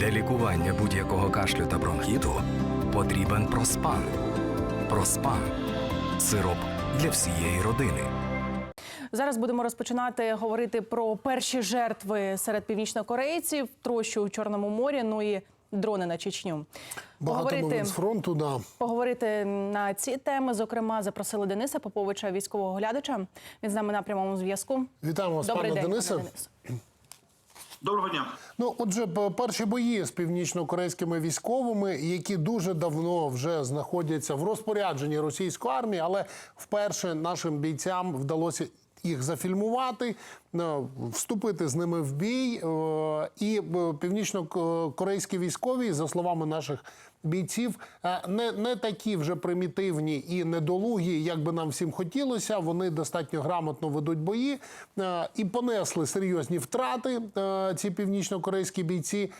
Для лікування будь-якого кашлю та бронхіту потрібен проспан. Проспан сироп для всієї родини. Зараз будемо розпочинати говорити про перші жертви серед північнокорейців, трощу у Чорному морі, ну і дрони на Чечню. Багато новин з фронту, да. Поговорити на ці теми, зокрема, запросили Дениса Поповича, військового глядача. Він з нами на прямому зв'язку. Вітаємо вас, Добрий пане день, Денисе. пане Денисе. Доброго дня. Ну, отже, перші бої з північно-корейськими військовими, які дуже давно вже знаходяться в розпорядженні російської армії, але вперше нашим бійцям вдалося їх зафільмувати, е, вступити з ними в бій. Е, І е, північно-корейські військові, за словами наших бійців, е, не, не такі вже примітивні і недолугі, як би нам всім хотілося. Вони достатньо грамотно ведуть бої е, і понесли серйозні втрати. е, Ці північно-корейські бійці.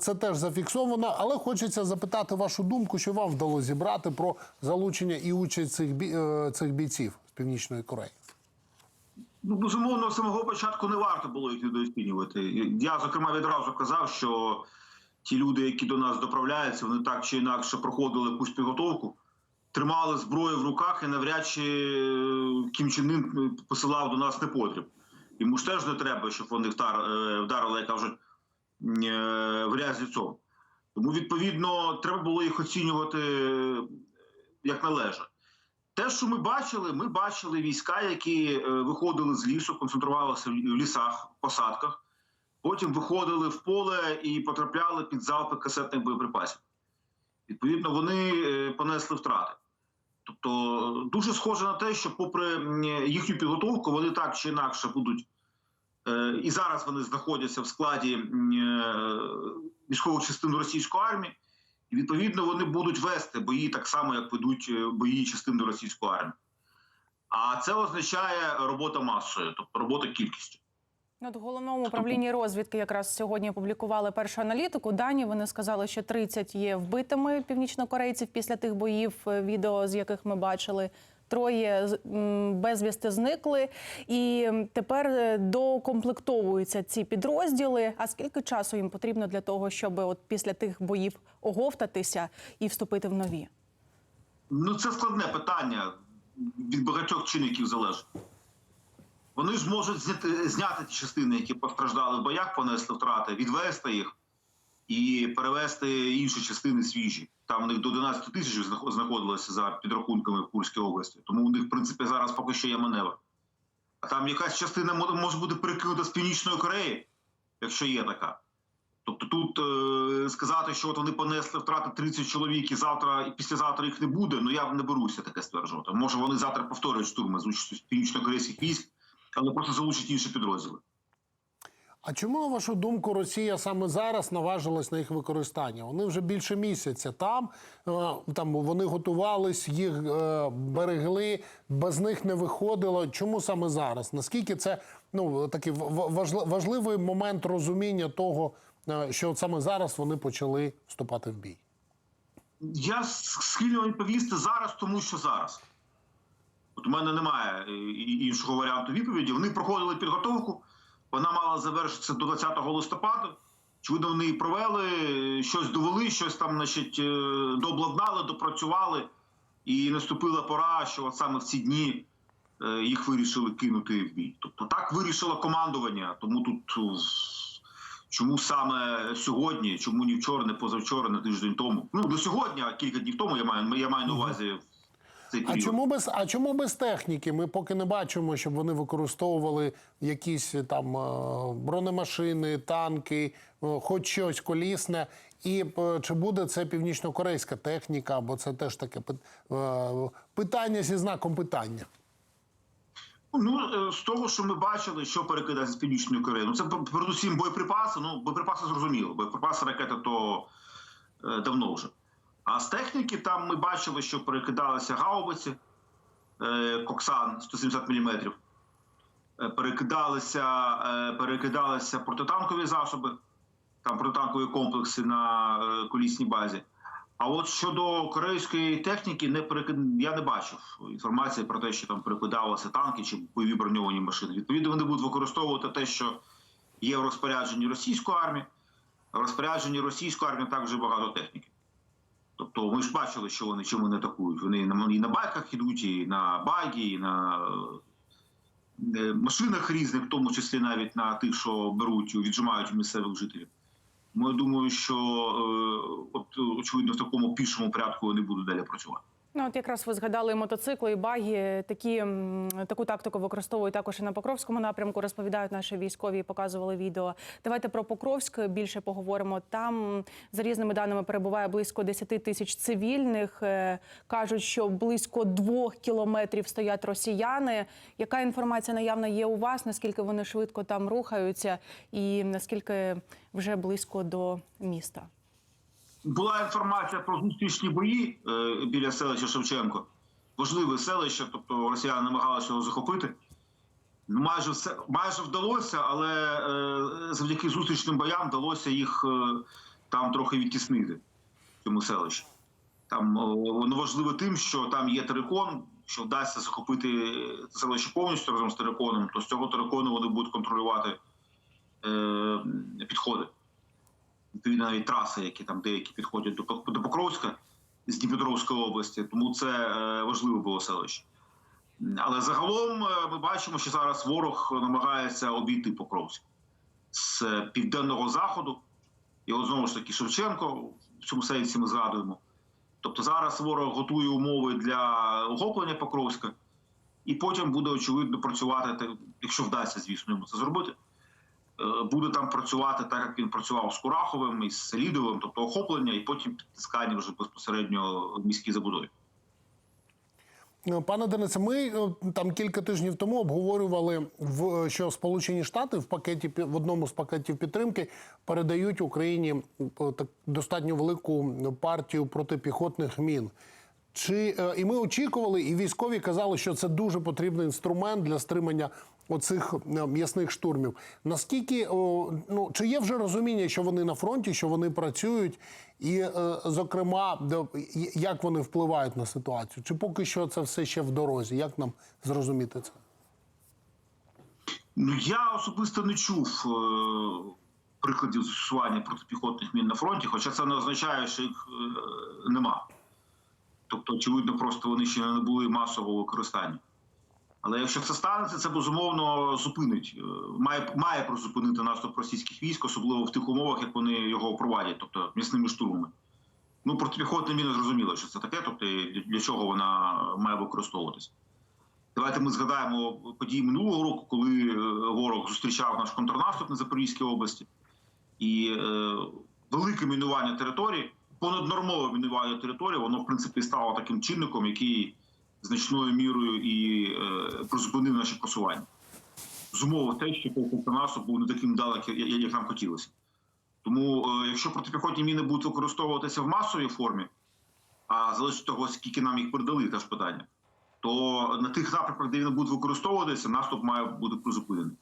Це теж зафіксовано, але хочеться запитати вашу думку, що вам вдалося зібрати про залучення і участь цих бій, цих бійців з північної Кореї. Ну, безумовно, самого початку не варто було їх недооцінювати. Я, зокрема, відразу казав, що ті люди, які до нас доправляються, вони так чи інакше проходили якусь підготовку, тримали зброю в руках і навряд чи е, Кім Чен Ын посилав до нас непотріб. Йому ж теж не треба, щоб вони е, вдарили, як кажуть, е, в грязь лицом. Тому, відповідно, треба було їх оцінювати як належить. Те, що ми бачили, ми бачили війська, які виходили з лісу, концентрувалися в лісах, посадках, потім виходили в поле і потрапляли під залпи касетних боєприпасів. Відповідно, вони е, понесли втрати. Тобто, дуже схоже на те, що, попри їхню підготовку, вони так чи інакше будуть. е, І зараз вони знаходяться в складі е, військових частин російської армії. І відповідно вони будуть вести бої так само, як ведуть бої частини російської армії. А це означає робота масою, тобто робота кількістю. От головному управлінні розвідки якраз сьогодні опублікували першу аналітику. Дані вони сказали, що 30 є вбитими північнокорейців після тих боїв, е, відео з яких ми бачили. Троє з- безвісти зникли, і тепер е, докомплектовуються ці підрозділи. А скільки часу їм потрібно для того, щоб от після тих боїв оговтатися і вступити в нові? Ну це складне питання від багатьох чинників залежить. Вони ж можуть зняти, ті частини, які постраждали в боях, понесли втрати, відвести їх і перевести інші частини свіжі. Там у них до 11 тисяч знаходилося за підрахунками в Курській області. Тому у них, в принципі, зараз поки що є маневр. А там якась частина може бути перекинута з Північної Кореї, якщо є така. Тобто тут е, сказати, що от вони понесли втрати 30 чоловік і завтра і післязавтра їх не буде, ну я не беруся таке стверджувати. Може вони завтра повторюють штурми з участю північно-корейських військ, але просто залучать інші підрозділи. А чому, на вашу думку, Росія саме зараз наважилась на їх використання? Вони вже більше місяця там, е, там вони готувались, їх е, берегли, без них не виходило. Чому саме зараз? Наскільки це ну такий важливий момент розуміння того, е, що от саме зараз вони почали вступати в бій? Я схильний вам відповісти зараз, тому що зараз. От у мене немає е, іншого варіанту відповіді. Вони проходили підготовку. Вона мала завершитися до 20 листопада. Очевидно, вони її провели, е, щось довели, щось там, значить, е, дообладнали, допрацювали. І наступила пора, що от саме в ці дні їх вирішили кинути в бій. Тобто так вирішило командування. Тому тут чому саме сьогодні, чому ні вчора, не позавчора, не тиждень тому. Ну не сьогодні, а кілька днів тому я маю я маю на увазі цей А чому без а чому без техніки? Ми поки не бачимо, щоб вони використовували якісь е, там е, бронемашини, танки, е, хоч щось колісне. І чи буде це північно-корейська техніка, бо це теж таке питання зі знаком питання. Ну, з того, що ми бачили, що перекидається з північної Кореї, ну це передусім боєприпаси. Ну, боєприпаси зрозуміло. Боєприпаси ракети то давно вже. А з техніки там ми бачили, що перекидалися гаубиці е, Коксан 170 мм. Е, перекидалися, е, перекидалися протитанкові засоби, там протитанкові комплекси на колісній базі. А от щодо корейської техніки, не перекид... я не бачив інформації про те, що там перекидалися танки чи бойові броньовані машини. Відповідно, вони будуть використовувати те, що є в розпорядженні російської армії. В розпорядженні російської армії також багато техніки. Тобто ми ж бачили, що вони чим вони атакують. Вони на, і на байках йдуть, і на багі, і на е, машинах різних, в тому числі навіть на тих, що беруть, віджимають місцевих жителів. Ми думаю, що е, от, очевидно в такому пішому порядку вони будуть далі працювати. Ну, от якраз ви згадали мотоцикли і баги. Такі таку тактику використовують також і на Покровському напрямку. Розповідають наші військові, і показували відео. Давайте про Покровськ більше поговоримо. Там за різними даними перебуває близько 10 тисяч цивільних. Е, Кажуть, що близько двох кілометрів стоять росіяни. Яка інформація наявна є у вас? Наскільки вони швидко там рухаються, і наскільки вже близько до міста? Була інформація про зустрічні бої е, біля селища Шевченко. Важливе селище, тобто росіяни намагалися його захопити. Майже все майже вдалося, але е, завдяки зустрічним боям вдалося їх е, там трохи відтіснити в цьому селищі. Там е, воно важливе тим, що там є терикон. Що вдасться захопити селище повністю разом з териконом, то з цього терикону вони будуть контролювати е, підходи відповідно навіть траси, які там деякі підходять до, до Покровська з Дніпропетровської області. Тому це е, важливе було селище. Але загалом е, ми бачимо, що зараз ворог намагається обійти Покровськ з південного заходу. І от знову ж таки Шевченко в цьому сенсі ми згадуємо. Тобто зараз ворог готує умови для охоплення Покровська, і потім буде очевидно працювати, якщо вдасться, звісно, йому це зробити е, буде там працювати так, як він працював з Кураховим і з Селідовим, тобто охоплення, і потім підтискання вже безпосередньо в міській забудові. Е, Пане Денисе, ми е, там кілька тижнів тому обговорювали, в, що Сполучені Штати в пакеті в одному з пакетів підтримки передають Україні е, так достатньо велику партію протипіхотних мін. Чи е, і ми очікували, і військові казали, що це дуже потрібний інструмент для стримання оцих е, м'ясних штурмів. Наскільки ну чи є вже розуміння, що вони на фронті, що вони працюють, і е, зокрема, як вони впливають на ситуацію? Чи поки що це все ще в дорозі? Як нам зрозуміти це? Ну я особисто не чув прикладів застосування протипіхотних мін на фронті, хоча це не означає, що їх нема. Тобто, очевидно, просто вони ще не були масового використання. Але якщо це станеться, це безумовно зупинить. е, Має, має призупинити наступ російських військ, особливо в тих умовах, як вони його проводять, тобто міцними штурмами. Ну, протипіхотна міна зрозуміло, що це таке, тобто для- для чого вона має використовуватися. Давайте ми згадаємо події минулого року, коли е, ворог зустрічав наш контрнаступ на Запорізькій області, і е, велике мінування території, понаднормове мінування території, воно в принципі стало таким чинником, який значною мірою і е, призупинив наші просування. Зумовив те, що той контрнаступ був не таким далеким, як- нам хотілося. Тому, е, якщо протипіхотні міни будуть використовуватися в масовій формі, а залежить того, скільки нам їх передали, теж питання то на тих напрямках, де він буде використовуватися, наступ має бути призупинений.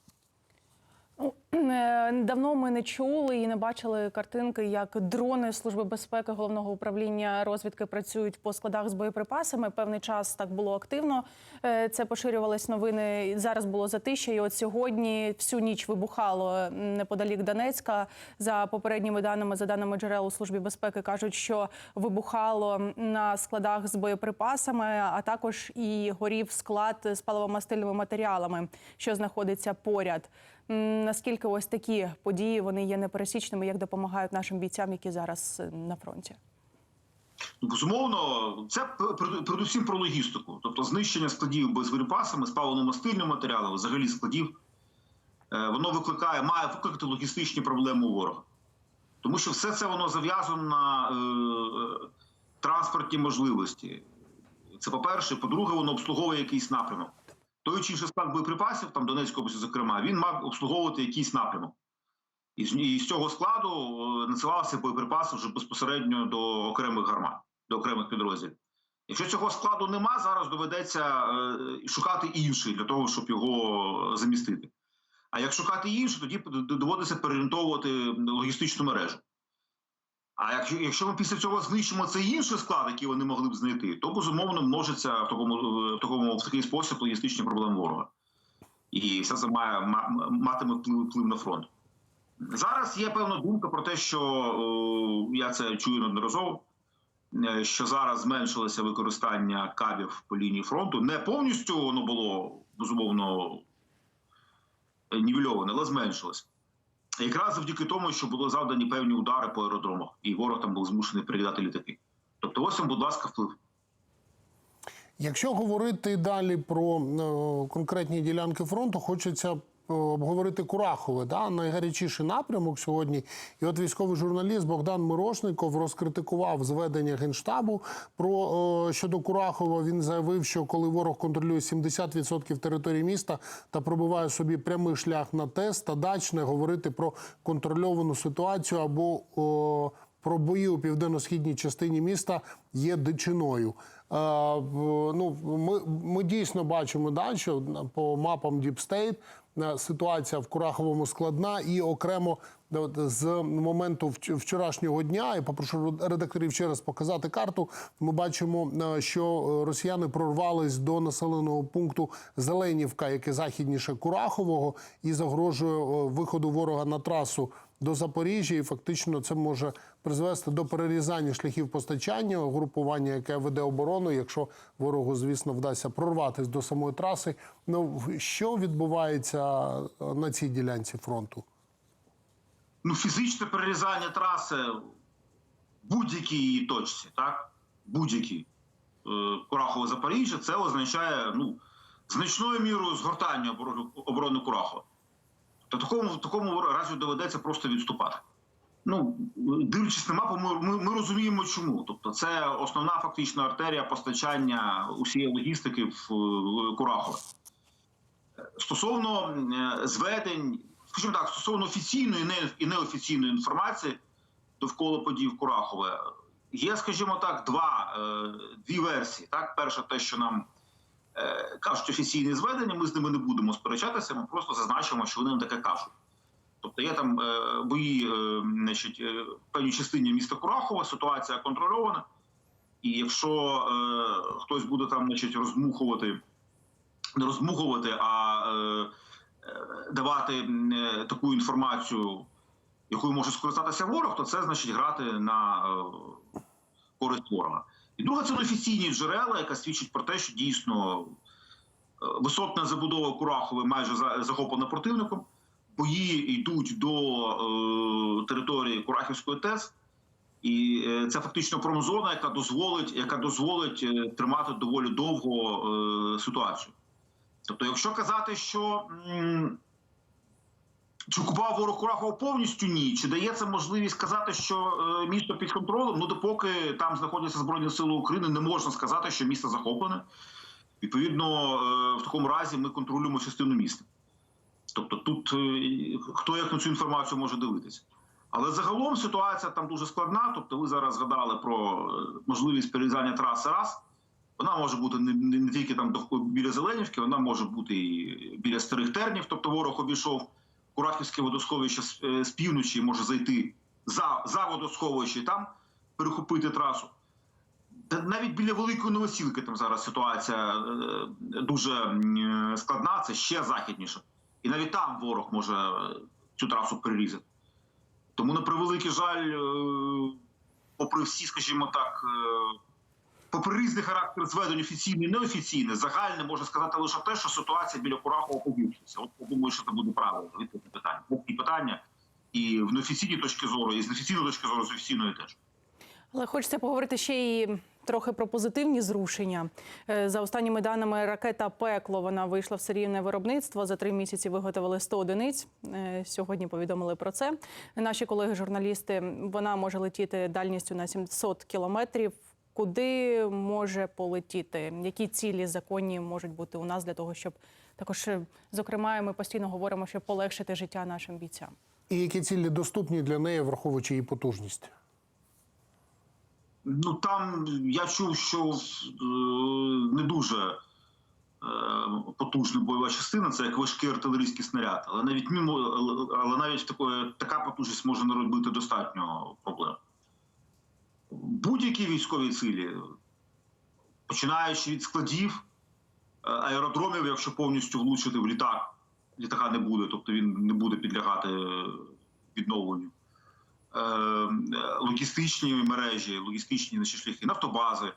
Е, Давно ми не чули і не бачили картинки, як дрони Служби безпеки головного управління розвідки працюють по складах з боєприпасами. Певний час так було активно. Е, Це поширювались новини. Зараз було затища. І от сьогодні всю ніч вибухало неподалік Донецька. За попередніми даними, за даними джерел у службі безпеки, кажуть, що вибухало на складах з боєприпасами, а також і горів склад з паливомастильними матеріалами, що знаходиться поряд. М, Наскільки ось такі події вони є непересічними, як допомагають нашим бійцям, які зараз е, на фронті? Ну, безумовно, це пер- передусім про логістику, тобто знищення складів боєприпасами, з паливно-мастильним матеріалом, взагалі складів, е, воно викликає, має викликати логістичні проблеми у ворога. Тому що все це воно зав'язано на е, транспортні можливості. Це по-перше. По-друге, воно обслуговує якийсь напрямок. Той чи інший склад боєприпасів, там Донецької області, зокрема, він мав обслуговувати якийсь напрямок. І з, цього складу е, надсилалися боєприпаси вже безпосередньо до окремих гармат, до окремих підрозділів. Якщо цього складу нема, зараз доведеться е, шукати інший для того, щоб його замістити. А як шукати інший, тоді доводиться переорієнтовувати логістичну мережу. А якщо, якщо ми після цього знищимо цей інший склад, який вони могли б знайти, то безумовно множиться в такому, в такому в такий спосіб логістичні проблеми ворога. І все це має матиме вплив, вплив на фронт. Зараз є певна думка про те, що е, я це чую неодноразово, е, що зараз зменшилося використання кабів по лінії фронту. Не повністю воно було безумовно нівельоване, але зменшилось. Якраз завдяки тому, що були завдані певні удари по аеродромах, і ворог там був змушений передати літаки. Тобто, ось вам, будь ласка, вплив. Якщо говорити далі про е, конкретні ділянки фронту, хочеться обговорити Курахове, да? найгарячіший напрямок сьогодні. І от військовий журналіст Богдан Мирошников розкритикував зведення генштабу про щодо Курахова. Він заявив, що коли ворог контролює 70% території міста та пробиває собі прямий шлях на тест та дачне говорити про контрольовану ситуацію або о, про бої у південно-східній частині міста є дичиною. Е, ну, ми, ми дійсно бачимо да, що по мапам е, ситуація в Кураховому складна і окремо е, з моменту вчорашнього дня, я попрошу редакторів ще раз показати карту. Ми бачимо, е, що е, росіяни прорвались до населеного пункту Зеленівка, яке західніше Курахового, і загрожує е, виходу ворога на трасу до Запоріжжя, і фактично це може призвести до перерізання шляхів постачання групування, яке веде оборону. Якщо ворогу, звісно, вдасться прорватися до самої траси. Ну що відбувається е, на цій ділянці фронту? ну, фізичне перерізання траси в будь-якій її точці, так? Будь-якій е, Курахове Запоріжжя, це означає ну, значною мірою згортання оборони Курахова. То такому, такому разі доведеться просто відступати. Ну, дивлячись на мапу, ми, ми, розуміємо, чому. Тобто, це основна фактична артерія постачання усієї логістики в Курахове. Стосовно е, зведень, скажімо так, стосовно офіційної і неофіційної інформації довкола подій в Курахове, є, скажімо так, два, е, дві версії. Так, перша, те, що нам кажуть офіційні зведення, ми з ними не будемо сперечатися, ми просто зазначимо, що вони нам таке кажуть. Тобто є там е, бої е, значить, е, в певній частині міста Курахова, ситуація контрольована. І якщо е, хтось буде там значить, розмухувати, не розмухувати, а е, е, давати е, таку інформацію, якою може скористатися ворог, то це значить грати на е, користь ворога. І друге, це неофіційні джерела, яка свідчить про те, що дійсно е, висотна забудова Курахове майже захоплена противником. Бої йдуть до е, території Курахівської ТЕС, і е, це фактично промзона, яка дозволить, яка дозволить е, тримати доволі довго е, ситуацію. Тобто, якщо казати, що чи окупував ворог Курахова повністю ні, чи дає це можливість сказати, що е, місто під контролем, ну допоки там знаходяться Збройні Сили України, не можна сказати, що місто захоплене. Відповідно, е, в такому разі ми контролюємо частину міста. Тобто тут е, хто як на цю інформацію може дивитися. Але загалом ситуація там дуже складна. Тобто, ви зараз згадали про можливість перерізання траси раз. Вона може бути не, тільки там біля Зеленівки, вона може бути і біля старих тернів. Тобто ворог обійшов Курахівське водосховище з, е, півночі, може зайти за, за водосховище там перехопити трасу. Навіть біля Великої Новосілки там зараз ситуація е, дуже е, складна, це ще західніше. І навіть там ворог може цю трасу перерізати. Тому, на превеликий жаль, попри всі, скажімо так, попри різний характер зведень офіційний і неофіційний, загальне можна сказати лише те, що ситуація біля Курахова погіршиться. От я думаю, що це буде правильно відповідь питання. Такі питання і в неофіційній точки зору, і з неофіційної точки зору, з офіційної теж. Але хочеться поговорити ще і трохи про позитивні зрушення. Е, За останніми даними, ракета Пекло вона вийшла в серійне виробництво. За три місяці виготовили 100 одиниць. Е, Сьогодні повідомили про це. Наші колеги-журналісти вона може летіти дальністю на 700 кілометрів. Куди може полетіти? Які цілі законні можуть бути у нас для того, щоб також, е, зокрема, ми постійно говоримо, щоб полегшити життя нашим бійцям? І які цілі доступні для неї, враховуючи її потужність? Ну там я чув, що е, не дуже е, потужна бойова частина, це як важкий артилерійський снаряд. Але навіть мімо, але навіть такої, така потужність може не робити достатньо проблем. Будь-які військові цілі, починаючи від складів, е, аеродромів, якщо повністю влучити в літак, літака не буде, тобто він не буде підлягати е, відновленню. Е, логістичні мережі, логістичні наші шляхи, нафтобази,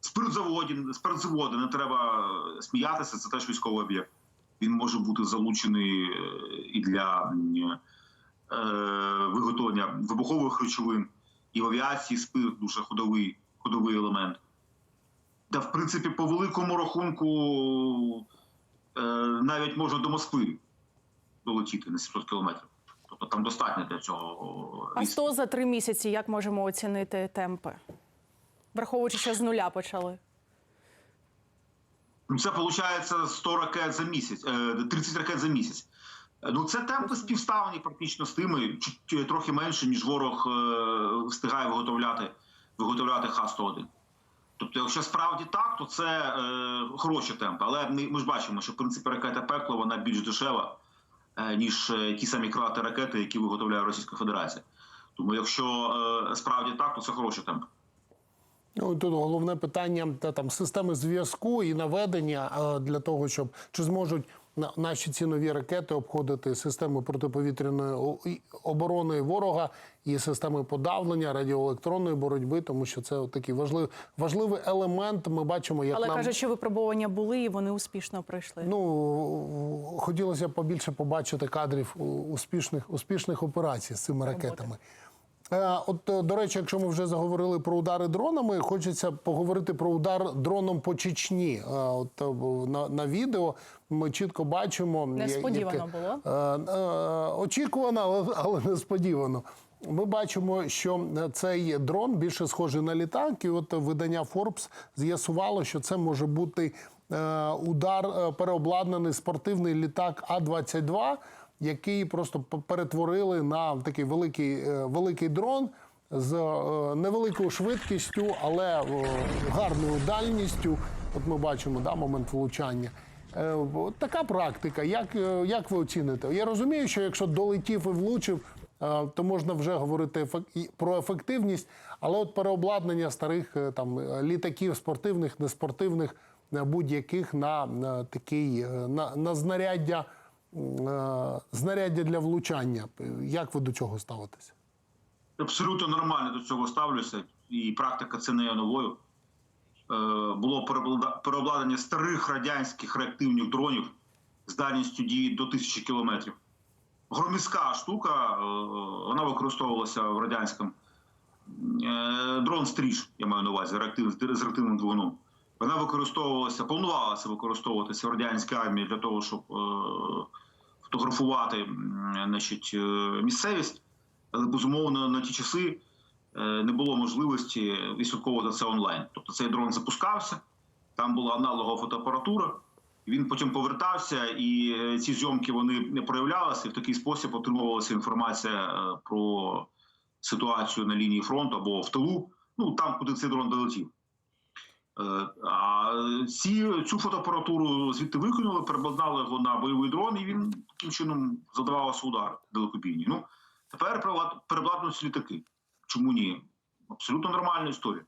спиртзаводи, спиртзаводи, не треба сміятися, це теж військовий об'єкт. Він може бути залучений і для виготовлення вибухових речовин, і в авіації спирт дуже ходовий, ходовий елемент. Та, в принципі, по великому рахунку е, навіть можна до Москви долетіти на 700 кілометрів. Тобто там достатньо для цього. А військ. 100 за три місяці як можемо оцінити темпи? Враховуючи, що з нуля почали. Ну, Це виходить 100 ракет за місяць, е, 30 ракет за місяць. Ну, це темпи співставні практично з тими, чи- чи трохи менше, ніж ворог е, встигає виготовляти, виготовляти Х-101. Тобто, якщо справді так, то це е, хороші темпи. Але ми, ми ж бачимо, що в принципі ракета пекло вона більш дешева, е, ніж е, ті самі крилаті ракети, які виготовляє Російська Федерація. Тому, якщо е, справді так, то це хороші темпи. Ну тут головне питання та там системи зв'язку і наведення е, для того, щоб чи зможуть наші ці нові ракети обходити системи протиповітряної оборони ворога і системи подавлення радіоелектронної боротьби, тому що це такий важливий важливий елемент. Ми бачимо, як Але нам кажуть, що випробування були і вони успішно пройшли. Ну хотілося б побільше побачити кадрів успішних успішних операцій з цими ракетами. Е, От е, до речі, якщо ми вже заговорили про удари дронами, хочеться поговорити про удар дроном по Чечні. Е, От на, на відео ми чітко бачимо Несподівано яке- було. Очікувано, але, але несподівано. Ми бачимо, що цей дрон більше схожий на літак, і от видання Forbes з'ясувало, що це може бути удар переобладнаний спортивний літак А-22, який просто перетворили на такий великий, е, великий дрон з е, невеликою швидкістю, але е, гарною дальністю. От ми бачимо да, момент влучання. Така практика. Як, як ви оціните? Я розумію, що якщо долетів і влучив, то можна вже говорити про ефективність, але от переобладнання старих там літаків спортивних, неспортивних, будь-яких на, такий на, на знаряддя, знаряддя для влучання. Як ви до цього ставитеся? Абсолютно нормально до цього ставлюся, і практика це не є новою. Е, було переобладнання старих радянських реактивних дронів з дальністю дії до тисячі кілометрів. Громіська штука, е, вона використовувалася в радянському. Е, дрон стріж, я маю на увазі, реактив, з реактивним двигуном. Вона використовувалася, планувалася використовуватися в радянській армії для того, щоб е, фотографувати значить, е, місцевість. Але безумовно на ті часи е, не було можливості відслідковувати це онлайн. Тобто цей дрон запускався, там була аналогова фотоапаратура. Він потім повертався, і ці зйомки вони не проявлялися. І в такий спосіб отримувалася інформація про ситуацію на лінії фронту або в тилу, ну там, куди цей дрон долетів. Е, А ці, цю фотоапаратуру звідти викинули, перебладнали його на бойовий дрон, і він таким чином задавався удар далекобійні. Ну, тепер переблад- перебладнуються літаки. Чому ні? Абсолютно нормальна історія.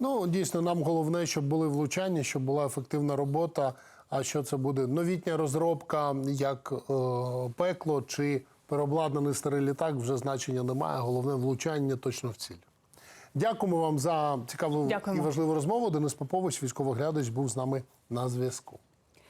Ну, дійсно, нам головне, щоб були влучання, щоб була ефективна робота. А що це буде? Новітня розробка, як е, пекло чи переобладнаний старий літак, вже значення немає. Головне влучання точно в ціль. Дякуємо вам за цікаву Дякуємо. і важливу розмову. Денис Попович, військовоглядач, був з нами на зв'язку.